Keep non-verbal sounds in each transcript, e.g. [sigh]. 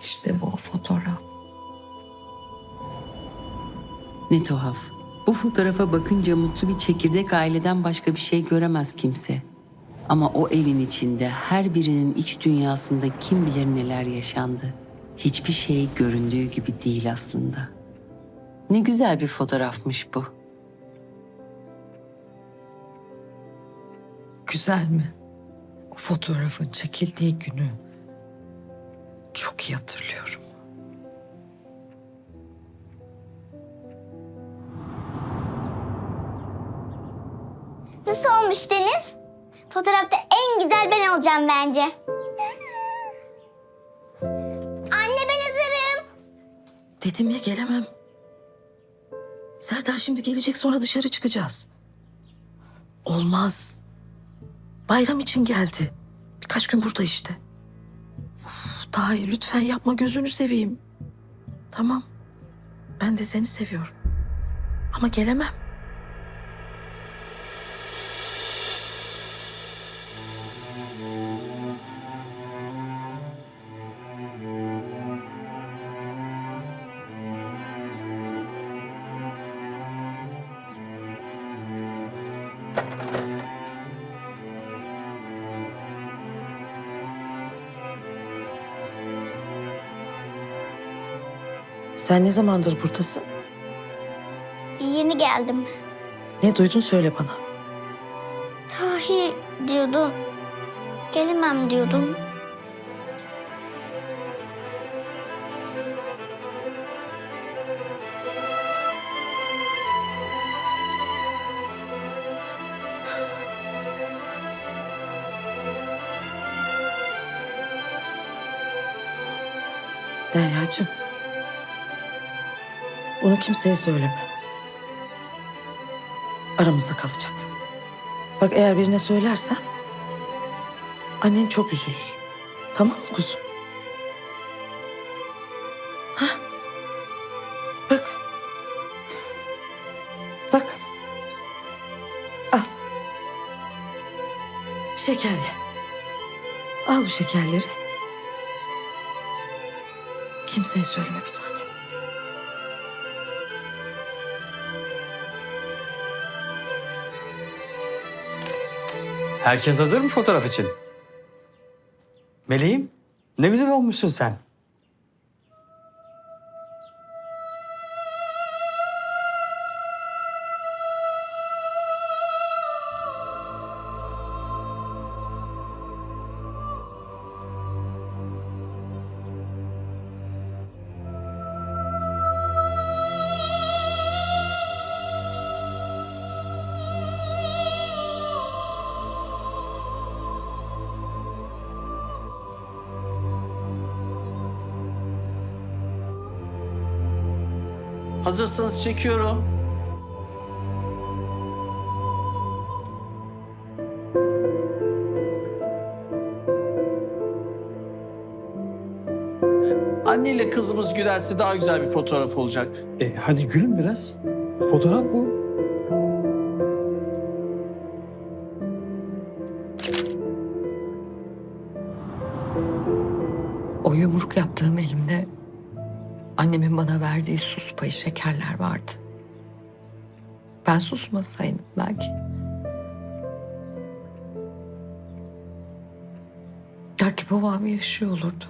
İşte bu o fotoğraf. Ne tuhaf. Bu fotoğrafa bakınca mutlu bir çekirdek aileden başka bir şey göremez kimse. Ama o evin içinde her birinin iç dünyasında kim bilir neler yaşandı. Hiçbir şey göründüğü gibi değil aslında. Ne güzel bir fotoğrafmış bu. Güzel mi? O fotoğrafın çekildiği günü çok iyi hatırlıyorum. Nasıl olmuş Deniz? Fotoğrafta en güzel ben olacağım bence. Anne ben hazırım. Dedim ya gelemem. Serdar şimdi gelecek sonra dışarı çıkacağız. Olmaz. Bayram için geldi. Birkaç gün burada işte. İyi lütfen yapma gözünü seveyim. Tamam. Ben de seni seviyorum. Ama gelemem. Sen ne zamandır buradasın? Yeni geldim. Ne duydun söyle bana. Tahir diyordun. Gelemem diyordun. Derya'cığım. Bunu kimseye söyleme. Aramızda kalacak. Bak eğer birine söylersen annen çok üzülür. Tamam mı kuzum? Hah. Bak. Bak. Al. Şekerli. Al bu şekerleri. Kimseye söyleme bir tane. Herkes hazır mı fotoğraf için? Meleğim, ne güzel olmuşsun sen. Hazırsanız çekiyorum. Anneyle kızımız gülerse daha güzel bir fotoğraf olacak. E hadi gülün biraz. Fotoğraf bu. O yumruk yaptığım elimde annemin bana verdiği sus payı şekerler vardı. Ben susmasaydım belki. Belki babam yaşıyor olurdu.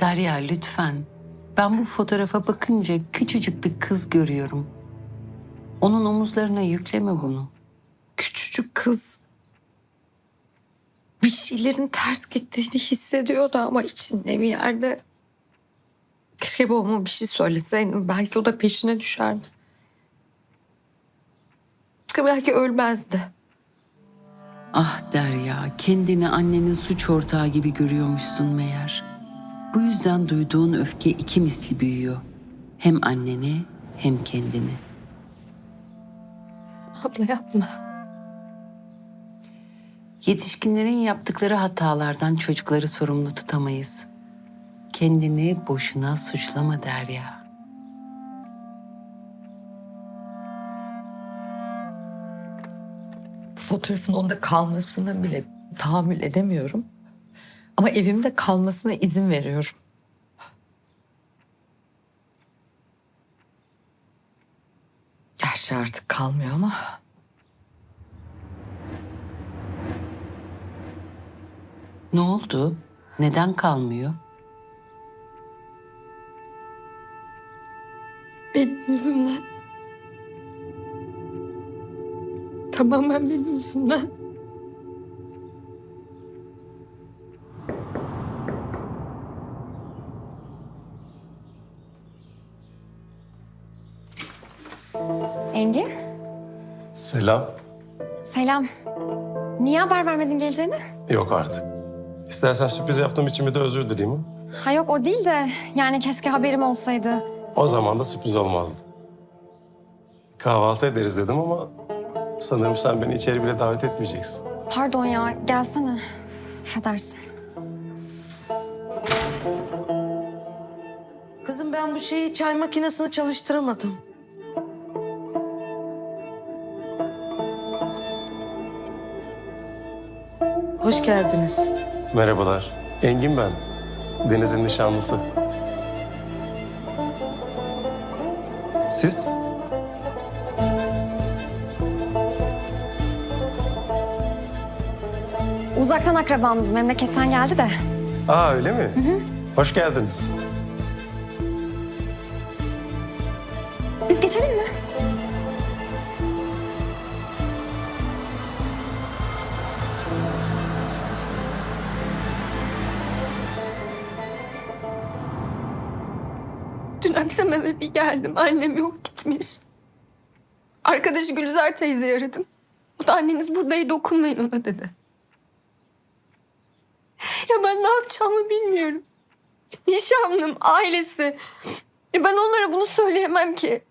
Derya lütfen. Ben bu fotoğrafa bakınca küçücük bir kız görüyorum. Onun omuzlarına yükleme bunu. Küçücük kız bir şeylerin ters gittiğini hissediyordu ama içinde bir yerde. Keşke babama bir şey söyleseydim. Belki o da peşine düşerdi. Belki ölmezdi. Ah Derya, kendini annenin suç ortağı gibi görüyormuşsun meğer. Bu yüzden duyduğun öfke iki misli büyüyor. Hem annene hem kendine. Abla yapma. Yetişkinlerin yaptıkları hatalardan çocukları sorumlu tutamayız. Kendini boşuna suçlama Derya. Bu fotoğrafın onda kalmasını bile tahammül edemiyorum. Ama evimde kalmasına izin veriyorum. Her şey artık kalmıyor Ne oldu? Neden kalmıyor? benim yüzümden. Tamamen benim yüzümden. Engin, Selam. selam. Niye haber vermedin geleceğini? Yok artık. İstersen sürpriz yaptığım için bir de özür dileyim. ha? Ha yok o değil de yani keşke haberim olsaydı. O zaman da sürpriz olmazdı. Kahvaltı ederiz dedim ama sanırım sen beni içeri bile davet etmeyeceksin. Pardon ya gelsene. Affedersin. Kızım ben bu şeyi çay makinesini çalıştıramadım. Hoş geldiniz. Merhabalar. Engin ben. Deniz'in nişanlısı. Siz? Uzaktan akrabamız memleketten geldi de. Aa öyle mi? Hoş geldiniz. Dün akşam eve bir geldim. Annem yok gitmiş. Arkadaşı Gülizar teyzeyi aradım. O da anneniz buradaydı dokunmayın ona dedi. Ya ben ne yapacağımı bilmiyorum. Nişanlım, ailesi. Ya ben onlara bunu söyleyemem ki.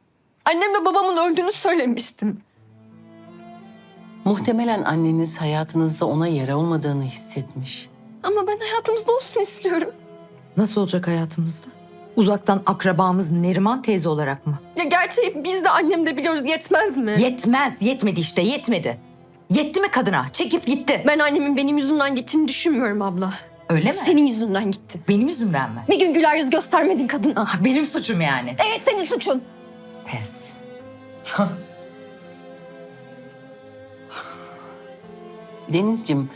Annemle babamın öldüğünü söylemiştim. Muhtemelen anneniz hayatınızda ona yer olmadığını hissetmiş. Ama ben hayatımızda olsun istiyorum. Nasıl olacak hayatımızda? Uzaktan akrabamız Neriman teyze olarak mı? Ya gerçeği biz de annem de biliyoruz yetmez mi? Yetmez, yetmedi işte, yetmedi. Yetti mi kadına? Çekip gitti. ben annemin benim yüzümden gittiğini düşünmüyorum abla. Öyle mi? Senin yüzünden gitti. Benim yüzümden mi? Bir gün güler yüz göstermedin kadına. Ah, benim suçum yani. Evet senin suçun. Pes. [laughs] Denizcim,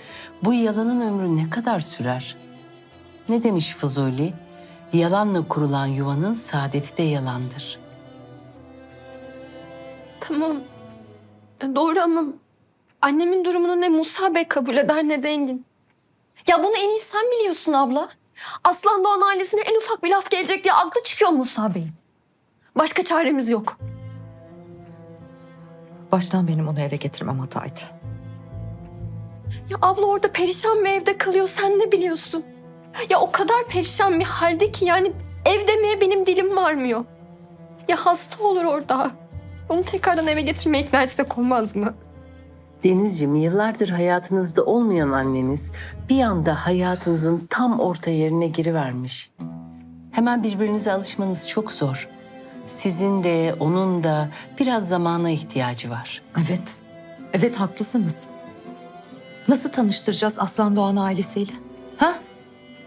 bu yalanın ömrü ne kadar sürer? Ne demiş Fuzuli? Yalanla kurulan yuvanın saadeti de yalandır. Tamam. Ya doğru ama annemin durumunu ne Musa Bey kabul eder ne de Engin. Ya bunu en iyi sen biliyorsun abla. Aslan Doğan ailesine en ufak bir laf gelecek diye aklı çıkıyor Musa Bey'in. Başka çaremiz yok. Baştan benim onu eve getirmem hataydı. Ya abla orada perişan bir evde kalıyor sen ne biliyorsun? Ya o kadar perişan bir halde ki yani ev demeye benim dilim varmıyor. Ya hasta olur orada. Onu tekrardan eve getirmeye ikna etsek olmaz mı? Denizciğim, yıllardır hayatınızda olmayan anneniz bir anda hayatınızın tam orta yerine girivermiş. Hemen birbirinize alışmanız çok zor. Sizin de onun da biraz zamana ihtiyacı var. Evet, evet haklısınız. Nasıl tanıştıracağız Aslan Doğan ailesiyle? Ha?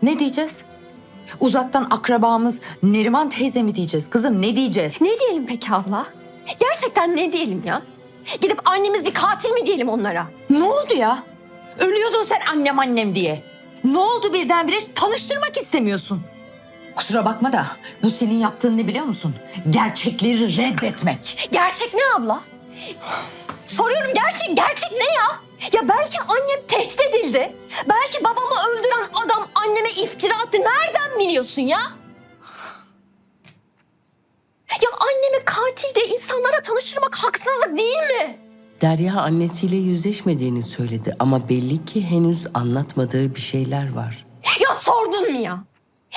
Ne diyeceğiz? Uzaktan akrabamız Neriman teyze mi diyeceğiz? Kızım ne diyeceğiz? Ne diyelim peki abla? Gerçekten ne diyelim ya? Gidip annemiz bir katil mi diyelim onlara? Ne oldu ya? Ölüyordun sen annem annem diye. Ne oldu birdenbire tanıştırmak istemiyorsun? Kusura bakma da bu senin yaptığın ne biliyor musun? Gerçekleri reddetmek. Gerçek ne abla? Soruyorum gerçek, gerçek ne ya? Ya belki annem tehdit edildi. Belki babamı öldüren adam anneme iftira attı. Nereden biliyorsun ya? Ya annemi katil de insanlara tanıştırmak haksızlık değil mi? Derya annesiyle yüzleşmediğini söyledi ama belli ki henüz anlatmadığı bir şeyler var. Ya sordun mu ya?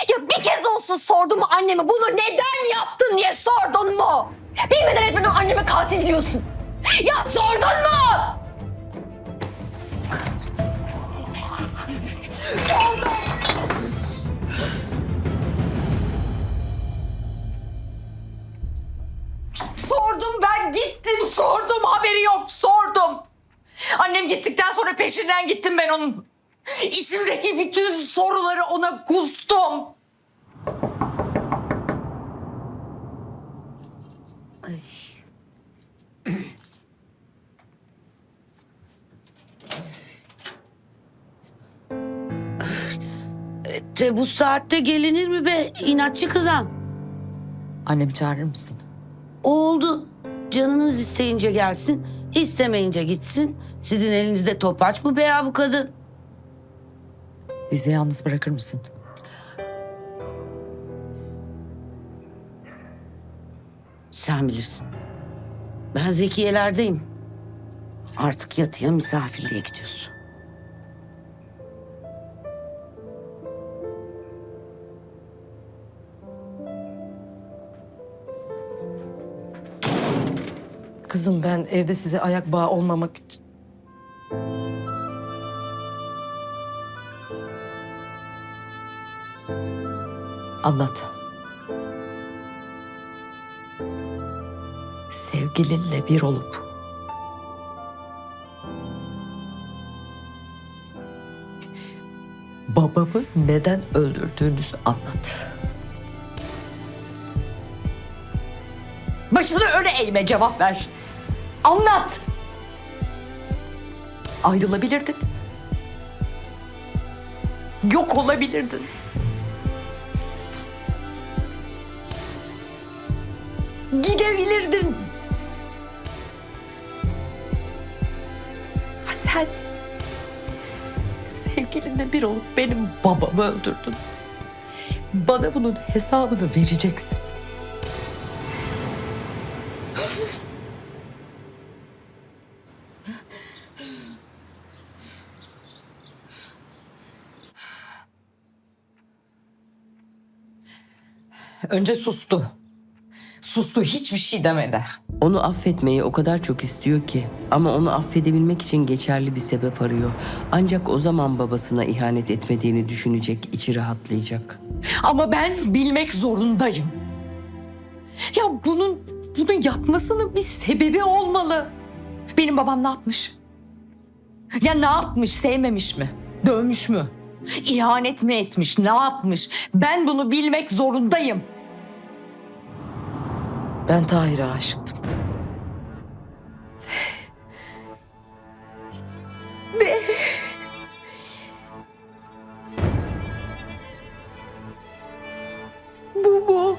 Ya bir kez olsun sordun mu anneme bunu neden yaptın diye sordun mu? Bilmeden etmeden anneme katil diyorsun. Ya sordun mu? Sordum ben gittim sordum haberi yok sordum. Annem gittikten sonra peşinden gittim ben onun. İçimdeki bütün soruları ona kustum. Te bu saatte gelinir mi be inatçı kızan? Annemi çağırır mısın? Oldu. Canınız isteyince gelsin, istemeyince gitsin. Sizin elinizde topaç mı be ya bu kadın? Bizi yalnız bırakır mısın? Sen bilirsin. Ben Zekiye'lerdeyim. Artık yatıya misafirliğe gidiyorsun. Kızım ben evde size ayak bağı olmamak. Anlat. Sevgilinle bir olup babamı neden öldürdüğünüzü anlat. Başını öne eğme cevap ver. Anlat. Ayrılabilirdin. Yok olabilirdin. Gidebilirdin. Sen sevgilinle bir olup benim babamı öldürdün. Bana bunun hesabını vereceksin. Önce sustu. Sustu hiçbir şey demedi. Onu affetmeyi o kadar çok istiyor ki ama onu affedebilmek için geçerli bir sebep arıyor. Ancak o zaman babasına ihanet etmediğini düşünecek, içi rahatlayacak. Ama ben bilmek zorundayım. Ya bunun bunun yapmasının bir sebebi olmalı. Benim babam ne yapmış? Ya ne yapmış? Sevmemiş mi? Dövmüş mü? İhanet mi etmiş? Ne yapmış? Ben bunu bilmek zorundayım. Ben Tahir'e aşıktım. Bu bu.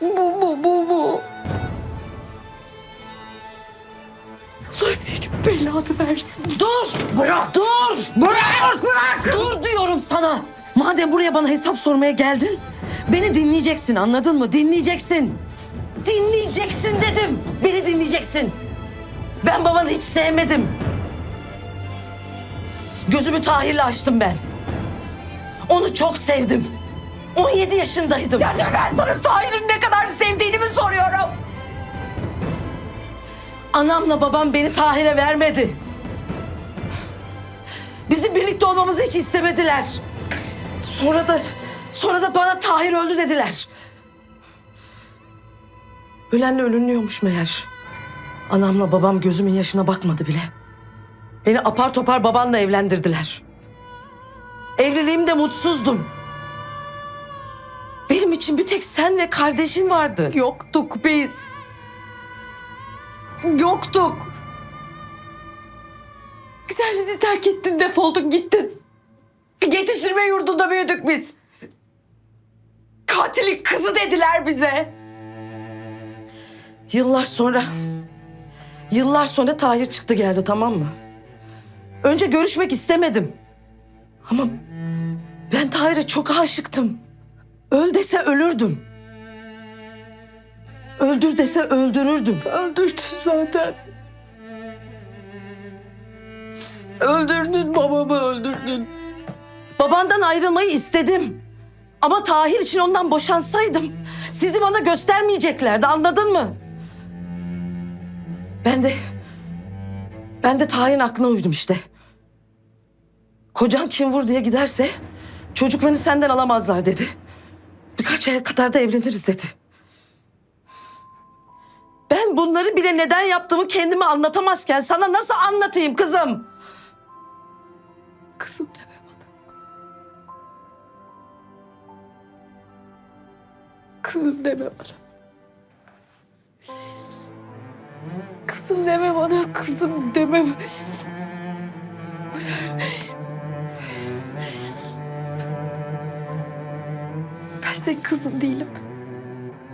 Bu bu bu bu. Allah senin belanı versin. Dur! Bırak! Dur! Bırak! Bırak! Dur diyorum sana. Madem buraya bana hesap sormaya geldin, beni dinleyeceksin anladın mı? Dinleyeceksin. Dinleyeceksin dedim. Beni dinleyeceksin. Ben babanı hiç sevmedim. Gözümü Tahir'le açtım ben. Onu çok sevdim. 17 yaşındaydım. Ya ben sana Tahir'in ne kadar sevdiğini mi soruyorum? Anamla babam beni Tahir'e vermedi. Bizim birlikte olmamızı hiç istemediler. Sonra da sonra da bana Tahir öldü dediler. Ölenle ölünüyormuş meğer. Anamla babam gözümün yaşına bakmadı bile. Beni apar topar babanla evlendirdiler. Evliliğimde mutsuzdum. Benim için bir tek sen ve kardeşin vardı. Yoktuk biz. Yoktuk. Sen bizi terk ettin, defoldun gittin. Yetiştirme yurdunda büyüdük biz. Katilin kızı dediler bize. Yıllar sonra... Yıllar sonra Tahir çıktı geldi tamam mı? Önce görüşmek istemedim. Ama ben Tahir'e çok aşıktım. Öl dese ölürdüm. Öldür dese öldürürdüm. Öldürdün zaten. Öldürdün babamı öldürdün. Babandan ayrılmayı istedim. Ama Tahir için ondan boşansaydım sizi bana göstermeyeceklerdi anladın mı? Ben de ben de Tahir'in aklına uydum işte. Kocan kim vur diye giderse çocuklarını senden alamazlar dedi. Birkaç aya kadar da evleniriz dedi. Ben bunları bile neden yaptığımı kendime anlatamazken sana nasıl anlatayım kızım? Kızım deme Kızım deme bana. Kızım deme bana, kızım deme. Ben senin kızın değilim.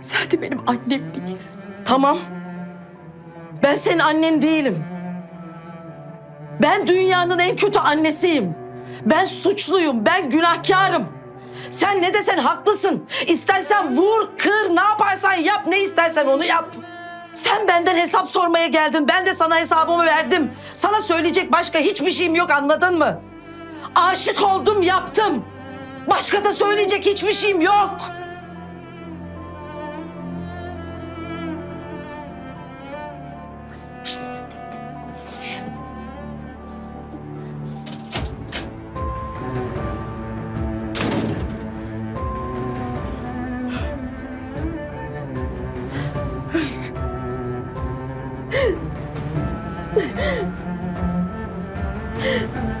Sen de benim annem değilsin. Tamam. Ben senin annen değilim. Ben dünyanın en kötü annesiyim. Ben suçluyum, ben günahkarım. Sen ne desen haklısın. İstersen vur, kır, ne yaparsan yap, ne istersen onu yap. Sen benden hesap sormaya geldin. Ben de sana hesabımı verdim. Sana söyleyecek başka hiçbir şeyim yok anladın mı? Aşık oldum yaptım. Başka da söyleyecek hiçbir şeyim yok. Tamam.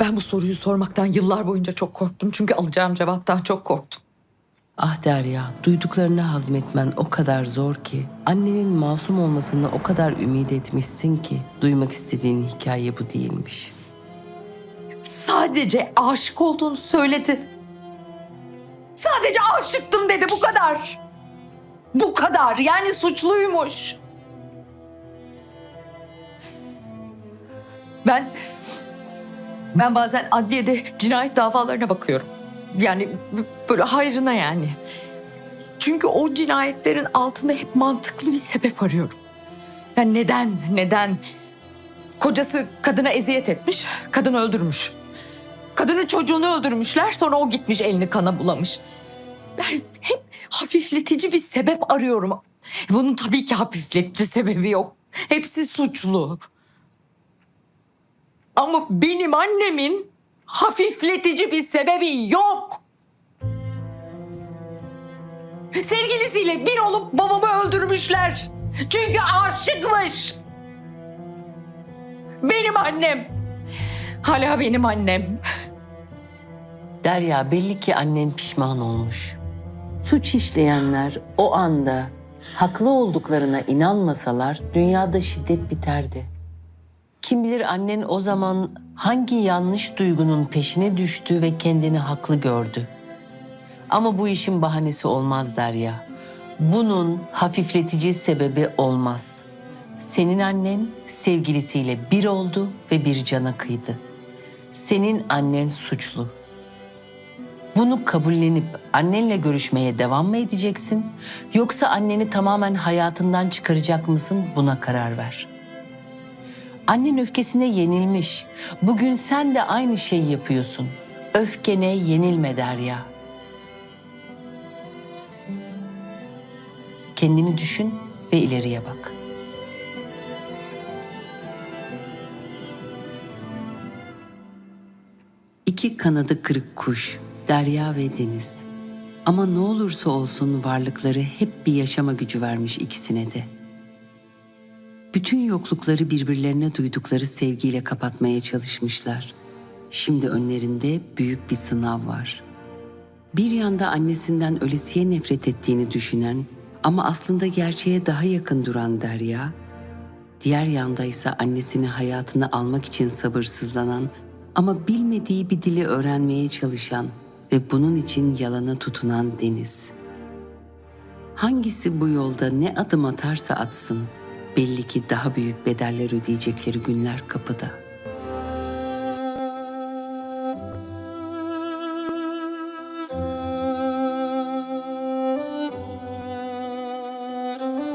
Ben bu soruyu sormaktan yıllar boyunca çok korktum. Çünkü alacağım cevaptan çok korktum. Ah Derya, duyduklarını hazmetmen o kadar zor ki. Annenin masum olmasını o kadar ümit etmişsin ki. Duymak istediğin hikaye bu değilmiş. Sadece aşık olduğunu söyledi. Sadece aşıktım dedi bu kadar. Bu kadar yani suçluymuş. Ben ben bazen adliyede cinayet davalarına bakıyorum. Yani böyle hayrına yani. Çünkü o cinayetlerin altında hep mantıklı bir sebep arıyorum. Yani neden, neden? Kocası kadına eziyet etmiş, kadını öldürmüş. Kadının çocuğunu öldürmüşler, sonra o gitmiş elini kana bulamış. Ben hep hafifletici bir sebep arıyorum. Bunun tabii ki hafifletici sebebi yok. Hepsi suçlu. Ama benim annemin hafifletici bir sebebi yok. Sevgilisiyle bir olup babamı öldürmüşler. Çünkü aşıkmış. Benim annem. Hala benim annem. Derya belli ki annen pişman olmuş. Suç işleyenler o anda haklı olduklarına inanmasalar dünyada şiddet biterdi. Kim bilir annen o zaman hangi yanlış duygunun peşine düştü ve kendini haklı gördü. Ama bu işin bahanesi olmaz Derya. Bunun hafifletici sebebi olmaz. Senin annen sevgilisiyle bir oldu ve bir cana kıydı. Senin annen suçlu. Bunu kabullenip annenle görüşmeye devam mı edeceksin? Yoksa anneni tamamen hayatından çıkaracak mısın? Buna karar ver. Annen öfkesine yenilmiş. Bugün sen de aynı şeyi yapıyorsun. Öfkene yenilme Derya. Kendini düşün ve ileriye bak. İki kanadı kırık kuş, derya ve deniz. Ama ne olursa olsun varlıkları hep bir yaşama gücü vermiş ikisine de. Bütün yoklukları birbirlerine duydukları sevgiyle kapatmaya çalışmışlar. Şimdi önlerinde büyük bir sınav var. Bir yanda annesinden ölesiye nefret ettiğini düşünen ama aslında gerçeğe daha yakın duran Derya, diğer yanda ise annesini hayatına almak için sabırsızlanan ama bilmediği bir dili öğrenmeye çalışan ve bunun için yalana tutunan Deniz. Hangisi bu yolda ne adım atarsa atsın, belli ki daha büyük bedeller ödeyecekleri günler kapıda.''